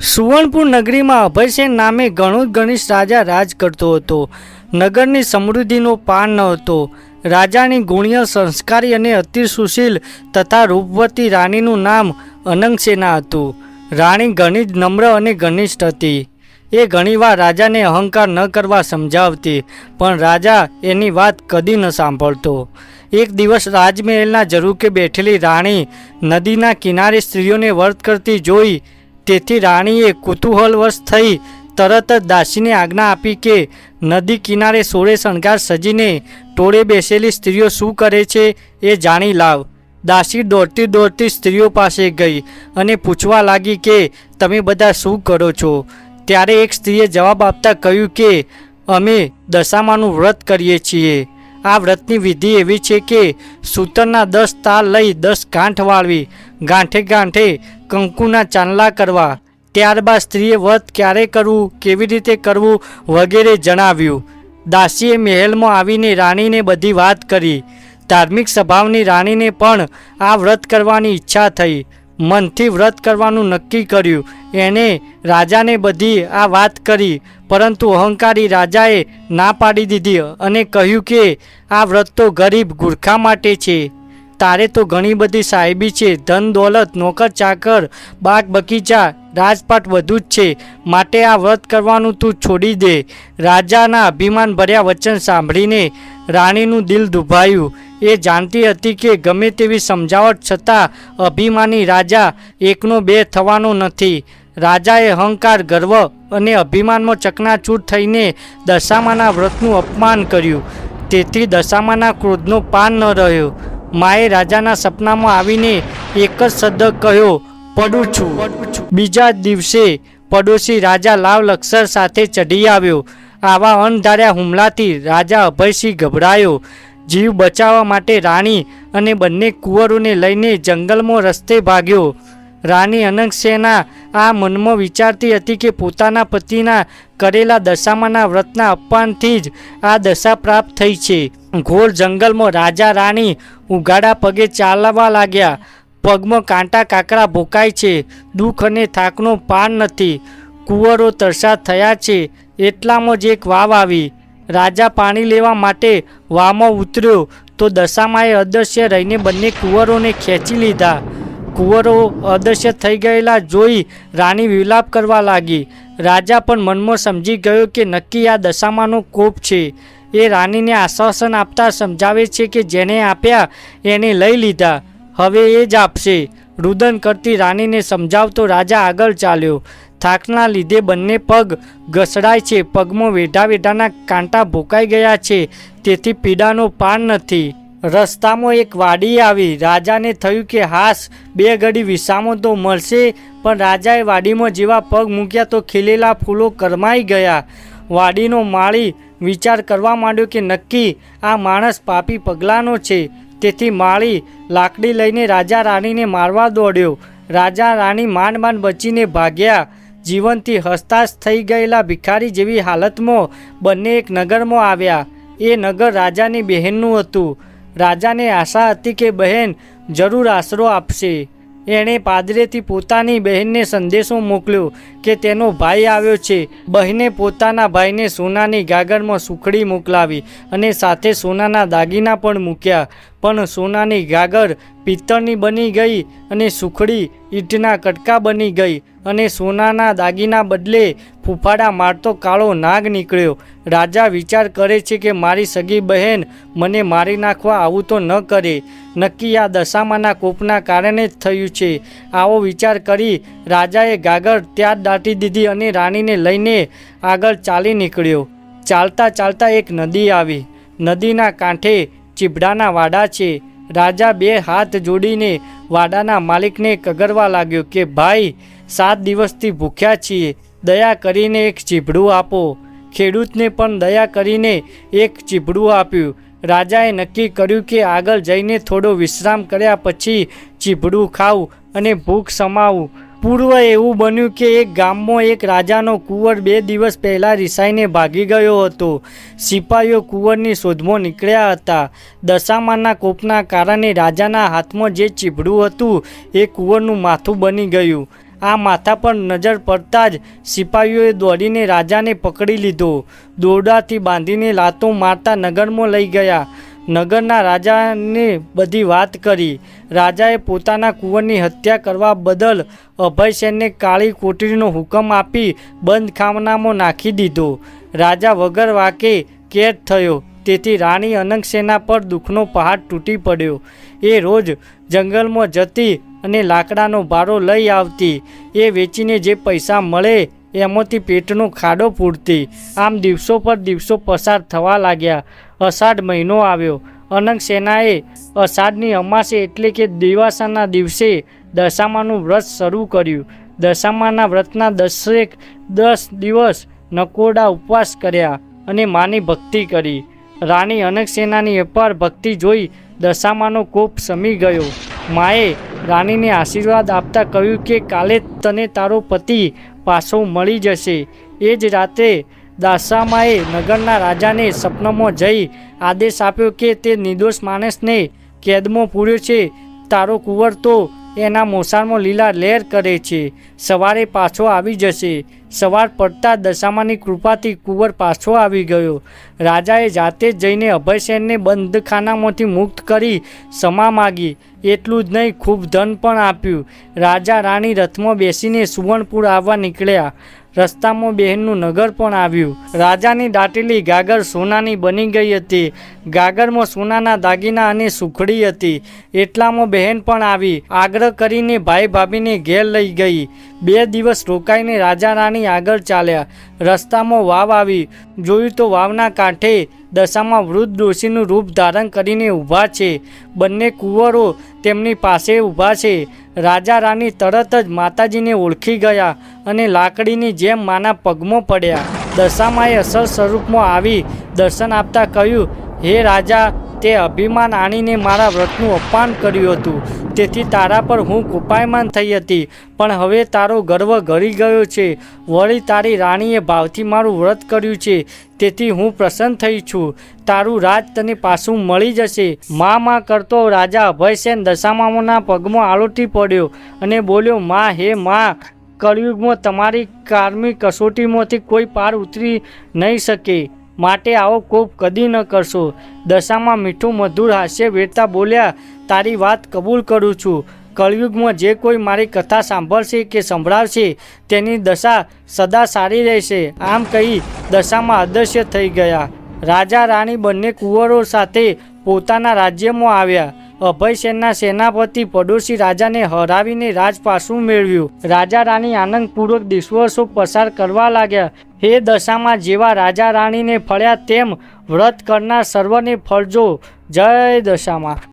સુવર્ણપુર નગરીમાં અભયસેન નામે ગણોત ગણેશ રાજા રાજ કરતો હતો. નગરની સમૃદ્ધિનો પાર ન હતો. રાજાની ગુણ્ય, સંસ્કારી અને અતિ સુશીલ તથા રૂપવતી રાણીનું નામ અનંગસેના હતું. રાણી ઘણી જ નમ્ર અને ઘનિષ્ઠ હતી. એ ઘણીવાર રાજાને અહંકાર ન કરવા સમજાવતી, પણ રાજા એની વાત કદી ન સાંભળતો. એક દિવસ રાજમહેલના જરૂકે બેઠેલી રાણી નદીના કિનારે સ્ત્રીઓને વર્ત કરતી જોઈ તેથી રાણીએ કુતૂહલવશ થઈ તરત જ દાસીને આજ્ઞા આપી કે નદી કિનારે સોળે શણગાર સજીને ટોળે બેસેલી સ્ત્રીઓ શું કરે છે એ જાણી લાવ. દાસી દોડતી દોડતી સ્ત્રીઓ પાસે ગઈ અને પૂછવા લાગી કે તમે બધા શું કરો છો? ત્યારે એક સ્ત્રીએ જવાબ આપતા કહ્યું કે અમે દશામાનું વ્રત કરીએ છીએ. આ વ્રતની વિધિ એવી છે કે સૂતરના દસ તાર લઈ દસ ગાંઠ વાળવી. ગાંઠે ગાંઠે કંકુના ચાંદલા કરવા. ત્યારબાદ સ્ત્રીએ વ્રત ક્યારે કરવું, કેવી રીતે કરવું વગેરે જણાવ્યું. દાસીએ મહેલમાં આવીને રાણીને બધી વાત કરી. ધાર્મિક સ્વભાવની રાણીને પણ આ વ્રત કરવાની ઈચ્છા થઈ. મનથી વ્રત કરવાનું નક્કી કર્યું. એણે રાજાને બધી આ વાત કરી, પરંતુ અહંકારી રાજાએ ના પાડી દીધી અને કહ્યું કે આ વ્રત તો ગરીબ ગુરખા માટે છે. તારે તો ઘણી બધી સાહેબી છે. ધન, દોલત, નોકર, ચાકર, બાગ, બગીચા, રાજપાટ બધું જ છે. માટે આ વ્રત કરવાનું તું છોડી દે. રાજાના અભિમાન ભર્યા વચન સાંભળીને રાણીનું દિલ દુભાયું. એ જાણતી હતી કે ગમે તેવી સમજાવટ છતાં અભિમાની રાજા એકનો બે થવાનો નથી. રાજાએ અહંકાર, ગર્વ અને અભિમાનમાં ચકનાચૂર થઈને દશામાના વ્રતનું અપમાન કર્યું. તેથી દશામાના ક્રોધનો પાન ન રહ્યો. માએ રાજાના સપનામાં આવીને એક જ શબ્દ કહ્યો, પડું છું. બીજા દિવસે પડોશી રાજા લાવ લક્ષર સાથે ચઢી આવ્યો. આવા અણધાર્યા હુમલાથી રાજા અભયસિંહ ગભરાયો. જીવ બચાવવા માટે રાણી અને બંને કુંવરોને લઈને જંગલમાં રસ્તે ભાગ્યો. રાણી અનંગસેના આ મનમાં વિચારતી હતી કે પોતાના પતિના કરેલા દશામાના વ્રતના અપમાનથી જ આ દશા પ્રાપ્ત થઈ છે. ઘોર જંગલમાં રાજા રાણી ઉગાડા પગે ચાલવા લાગ્યા. પગમાં કાંટા કાંકરા ભોકાય છે. દુઃખ અને થાકનો પાન નથી. કુંવરો તરસા થયા છે. એટલામાં જ એક વાવ આવી. રાજા પાણી લેવા માટે વાવમાં ઉતર્યો તો દશામાએ અદૃશ્ય રહીને બંને કુંવરોને ખેંચી લીધા. કુંવરો અદૃશ્ય થઈ ગયેલા જોઈ રાણી વિલાપ કરવા લાગી. રાજા પણ મનમાં સમજી ગયો કે નક્કી આ દશામાનો કોપ છે. એ રાણીને આશ્વાસન આપતા સમજાવે છે કે જેને આપ્યા એને લઈ લીધા. હવે એ જ આપશે. રુદન કરતી રાણીને સમજાવતો રાજા આગળ ચાલ્યો. થાકના લીધે બંને પગ ઘસડાય છે. પગમાં વેઢા વેઢાના કાંટા ભોકાઈ ગયા છે. તેથી પીડાનો પાન નથી. રસ્તામાં એક વાડી આવી. રાજાને થયું કે હાસ, બે ઘડી વિસામો તો મળશે, પણ રાજાએ વાડીમાં જેવા પગ મૂક્યા તો ખીલેલા ફૂલો કરમાઈ ગયા. વાડીનો માળી વિચાર કરવા માંડ્યો કે નક્કી આ માણસ પાપી પગલાંનો છે. તેથી માળી લાકડી લઈને રાજા રાણીને મારવા દોડ્યો. રાજા રાણી માંડ માંડ બચીને ભાગ્યા. જીવનથી હસ્તાશ થઈ ગયેલા ભિખારી જેવી હાલતમાં બંને એક નગરમાં આવ્યા. એ નગર રાજાની બહેનનું હતું. રાજાને આશા હતી કે બહેન જરૂર આશરો આપશે. એણે પાદરેથી પોતાની બહેનને સંદેશો મોકલ્યો કે તેનો ભાઈ આવ્યો છે. બહેને પોતાના ભાઈને સોનાની ગાગરમાં સુખડી મોકલાવી અને સાથે સોનાના દાગીના પણ મૂક્યા. પણ સોનાની ગાગર પિત્તળની બની ગઈ અને સુખડી ઈંટના કટકા બની ગઈ અને સોનાના દાગીના બદલે ફૂફાડા મારતો કાળો નાગ નીકળ્યો. રાજા વિચાર કરે છે કે મારી સગી બહેન મને મારી નાખવા આવું તો ન કરે. નક્કી આ દશામાના કોપના કારણે જ થયું છે. આવો વિચાર કરી રાજાએ ગાગર ત્યાં દાટી દીધી અને રાણીને લઈને આગળ ચાલી નીકળ્યો. ચાલતા ચાલતા એક નદી આવી. નદીના કાંઠે ચીભડાના વાડા છે. રાજા બે હાથ જોડીને વાડાના માલિકને કગરવા લાગ્યો કે, ભાઈ, સાત દિવસથી ભૂખ્યા છીએ. દયા કરીને એક ચીભડું આપો. ખેડૂતને પણ દયા કરીને એક ચીભડું આપ્યું. રાજાએ નક્કી કર્યું કે આગળ જઈને થોડો વિશ્રામ કર્યા પછી ચીભડું ખાવું અને ભૂખ સમાવું. પૂર્વ એવું બન્યું કે એક ગામમાં એક રાજાનો કુંવર બે દિવસ પહેલાં રિસાઈને ભાગી ગયો હતો. સિપાહીઓ કુંવરની શોધમાં નીકળ્યા હતા. દશામાના કોપના કારણે રાજાના હાથમાં જે ચીભડું હતું એ કુંવરનું માથું બની ગયું. આ માથા પર નજર પડતા જ સિપાહીઓએ દોડીને રાજાને પકડી લીધો. દોરડાથી બાંધીને લાતો મારતા નગરમાં લઈ ગયા. નગરના રાજાને બધી વાત કરી. રાજાએ પોતાના કુંવરની હત્યા કરવા બદલ અભયસેનને કાળી કોટરીનો હુકમ આપી બંધ ખાનામાં નાખી દીધો. રાજા વગર વાકે કેદ થયો. તેથી રાણી અનંગસેના પર દુઃખનો પહાડ તૂટી પડ્યો. એ રોજ જંગલમાં જતી અને લાકડાનો ભારો લઈ આવતી. એ વેચીને જે પૈસા મળે, એમાંથી પેટનો ખાડો પૂરતી આમ દિવસો પર દિવસો પસાર થવા લાગ્યા. અષાઢ મહિનો આવ્યો. અનંગ સેનાએ અષાઢની અમાસે એટલે કે દિવાસાના દિવસે દશામાનું વ્રત શરૂ કર્યું. દશામાના વ્રતના દસેક દસ દિવસ નકોડા ઉપવાસ કર્યા અને માની ભક્તિ કરી. રાણી અનગસેનાની અપાર ભક્તિ જોઈ દશામાનો કોપ સમી ગયો. માએ રાણીને આશીર્વાદ આપતા કહ્યું કે, કાલે તને તારો પતિ પાછો મળી જશે. એ જ રાત્રે દાસામાએ નગરના રાજાને સપનામાં જઈ આદેશ આપ્યો કે તે નિર્દોષ માણસને કેદમાં પૂર્યો છે. તારો કુંવર તો એના મોસાળમાં લીલા લહેર કરે છે. સવારે પાછો આવી જશે. સવાર પડતા દશામાની કૃપાથી કુંવર પાછો આવી ગયો. રાજાએ જાતે જ જઈને અભયસેનને બંધખાનામાંથી મુક્ત કરી ક્ષમા માગી. એટલું જ નહીં, ખૂબ ધન પણ આપ્યું. રાજા રાણી રથમાં બેસીને સુવર્ણપુર આવવા નીકળ્યા. રસ્તામાં બહેનનું નગર પણ આવ્યું. રાજાની દાટેલી ગાગર સોનાની બની ગઈ હતી. ગાગરમાં સોનાના દાગીના અને સુખડી હતી. એટલામાં બહેન પણ આવી. આગ્રહ કરીને ભાઈ ભાભીને ઘેર લઈ ગઈ. બે દિવસ રોકાઈને રાજા રાણી આગળ ચાલ્યા. રસ્તામાં વાવ આવી. જોયું તો વાવના કાંઠે દશામાં વૃદ્ધ ડોશીનું રૂપ ધારણ કરીને ઊભા છે. બંને કુંવરો તેમની પાસે ઊભા છે. રાજા રાણી તરત જ માતાજીને ઓળખી ગયા અને લાકડીની જેમ માના પગમાં પડ્યા. દશામાએ અસર સ્વરૂપમાં આવી દર્શન આપતા કહ્યું હે રાજા, તે અભિમાન આણીને મારા વ્રતનું અપમાન કર્યું હતું. તેથી તારા પર હું કૃપાયમાન થઈ હતી. પણ હવે તારો ગર્વ ઘરી ગયો છે. વળી તારી રાણીએ ભાવથી મારું વ્રત કર્યું છે. તેથી હું પ્રસન્ન થઈ છું. તારું રાજ તને પાછું મળી જશે. મા મા કરતો રાજા અભયસેન દશામાના પગમાં આલોટી પડ્યો અને બોલ્યો, મા, હે મા, કળિયુગમાં તમારી કારમી કસોટીમાંથી કોઈ પાર ઉતરી નહીં શકે. માટે આવો કોપ કદી ન કરશો. દશામાં મીઠું મધુર હાસ્ય વેરતા બોલ્યા, તારી વાત કબૂલ કરું છું. કળયુગમાં જે કોઈ મારી કથા સાંભળશે કે સંભળાવશે, તેની દશા સદા સારી રહેશે. આમ કહી દશામાં અદૃશ્ય થઈ ગયા. રાજા રાણી બંને કુંવરો સાથે પોતાના રાજ્યમાં આવ્યા. અભયસેનના સેનાપતિ પડોશી રાજાને હરાવીને રાજ પાછું મેળવ્યું. રાજા રાણી આનંદપૂર્વક દિવસો પસાર કરવા લાગ્યા. હે દશામાં જેવા રાજા રાણીને ફળ્યા તેમ વ્રત કરનાર સર્વને ફળજો. જય દશામાં.